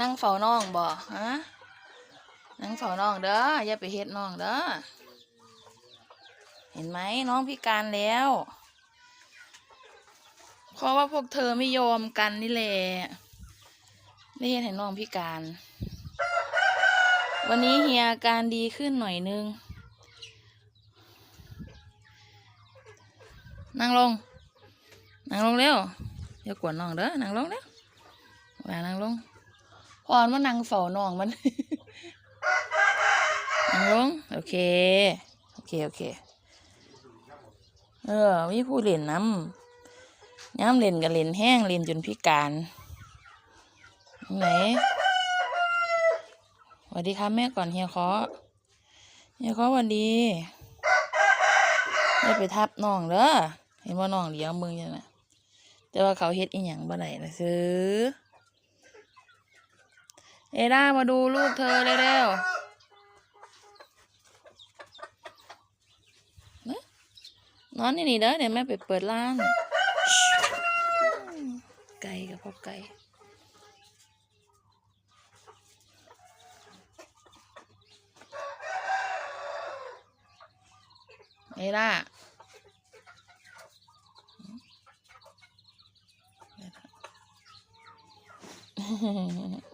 นั่งเฝ้าน้องบ่ฮะนั่งเฝ้าน้องเด้ออย่าไปเฮ็ดน้องเด้อเห็นไหมน้องพิการแล้ว เพราะว่าพวกเธอไม่ยอมกันนี่แหละได้เห็นให้น้องพิการ วันนี้เฮียอาการดีขึ้นหน่อยนึง นั่งลง นั่งลงเร็วอย่ากวนน้องเด้อ นั่งลงเร็วว่านั่งลง พรมานั่งเฝ้าน้องมันนั่งลงโอเค โอเค โอเค เออมีผู้เล่นน้ำย้ำเล่นกับเล่นแห้งเล่นจนพิการไหนสวัสดีครับแม่ก่อนเฮียคาะเฮียคาะสวัสดีไม่ไปทับน้องเด้อเห็นว่าน้องเลี้ยวมึงยังไงแต่ว่าเขาเฮ็ดอีหยังบ่ได้นะซื้อ เอด้ามาดูลูกเธอเร็วๆนะนอนนี่นี่เด้อเดี๋ยวแม่ไปเปิดร้าน ไก่กับพ่อไก่เอด้าเ